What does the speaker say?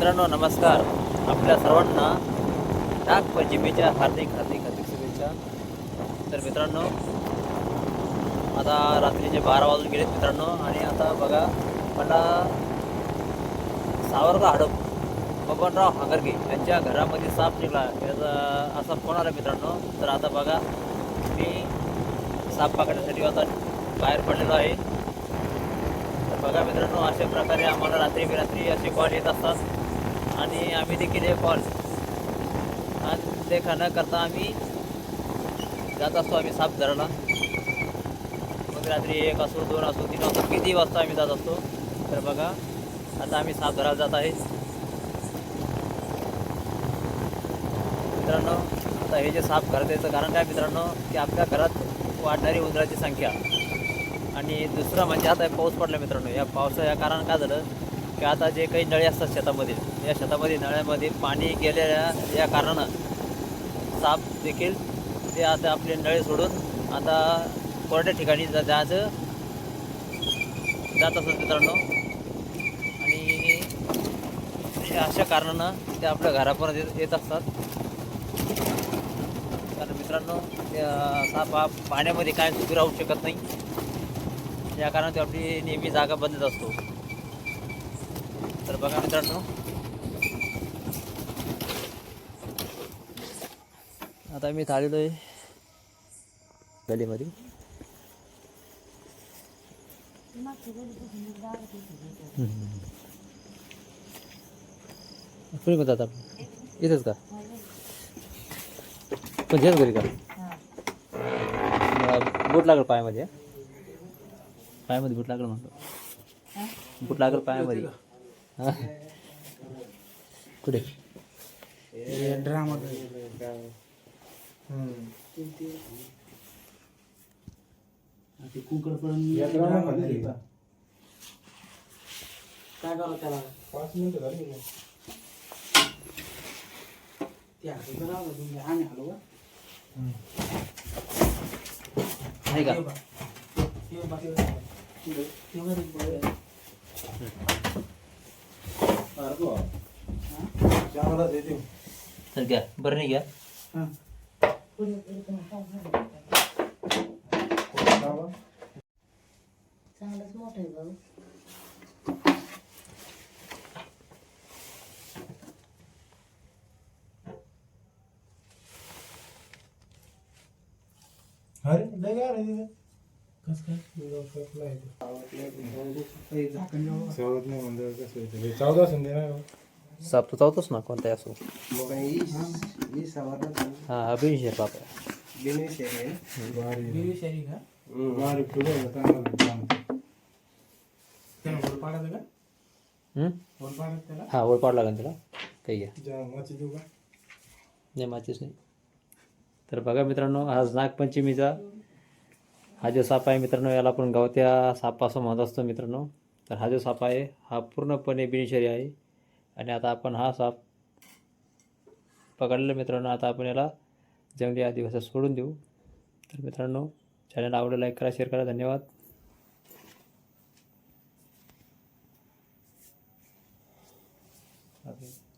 मित्रांनो नमस्कार. आपल्या सर्वांना डाक नागपंचमीच्या हार्दिक हार्दिक हार्दिक शुभेच्छा. तर मित्रांनो आता रात्रीचे बारा वाजून गेलेत मित्रांनो आणि आता बघा मला सावरगा हडप बबनराव हागरगे यांच्या घरामध्ये साप निघाला. याचा असा फोन आला मित्रांनो. तर आता बघा मी साप पकडण्यासाठी आता बाहेर पडलेलो आहे. तर बघा मित्रांनो अशा प्रकारे आम्हाला रात्री बिरात्री असे कॉल येत असतात. आणि आम्ही देखील हे कॉल आणि ते न करता आम्ही जात असतो आम्ही साप धरायला मग रात्री एक असो दोन असो तीन असो किती वाजता आम्ही जात असतो तर बघा. आता आम्ही साप धरायला जात आहे. मित्रांनो आता हे जे साप घरात द्यायचं कारण काय मित्रांनो की आपल्या घरात वाढणारी उंदराची संख्या. आणि दुसरं म्हणजे आता पाऊस पडला मित्रांनो. या पावसा या कारण काय झालं? की आता जे काही नळे असतात शेतामध्ये या शेतामध्ये नळ्यामध्ये पाणी गेलेल्या या कारणानं साप देखील ते आता आपले नळे सोडून आता कोरड्या ठिकाणी जा जायचं जात असतात मित्रांनो. आणि अशा कारणानं ते आपल्या घरापर्यंत येत- येत असतात. कारण मित्रांनो साप हा पाण्यामध्ये काय सुखी राहू शकत नाही. या कारणात तो आपली नेहमी जागा बदलत असतो. तर बघा मित्रांनो. आता मी थाळलेलो आहे. गलीमध्ये. कुणी कोणता आता? इथेच का? पण हेच घरी का? बूट लागल पायामध्ये. पायामध्ये बूट लागल म्हणतो बूट लागल पायामध्ये. हा. कुठे ड्रामा काय करा त्याला पाच मिनिटं झाली ना. त्या हाताचं राहू दे, तुम्ही आम्ही आलो का? आहे का ये तर घ्या बरं नाही घ्या. हा. चांगलंच मोठं आहे भाऊ. अरे लय गार आहे तिथे. कसं काय? तुझा कसला आहे ते? हे झाकण लावा. सावध नाही म्हणजे कसं येते. हे चौदा संधी नाही हो. साप तर चावतोच ना कोणताही असो हा बाप भारी. भारी फुलं आहे, चांगलं त्याला? हा ओळपाड लागेल त्याला काही घ्या जा, मच्छी देऊ का? नाही माचीच नाही तर बघा मित्रांनो आज नागपंचमीचा हा जो साप आहे मित्रांनो याला आपण गावत्या साप असं म्हणत असतो मित्रांनो. तर हा जो साप आहे हा पूर्णपणे बिनशरी आहे. आणि आता आपण हा साप पकडलेला मित्रांनो आता आपण याला जंगली आदिवासात सोडून देऊ. तर मित्रांनो चॅनल आवडलं लाईक करा शेअर करा धन्यवाद. Okay.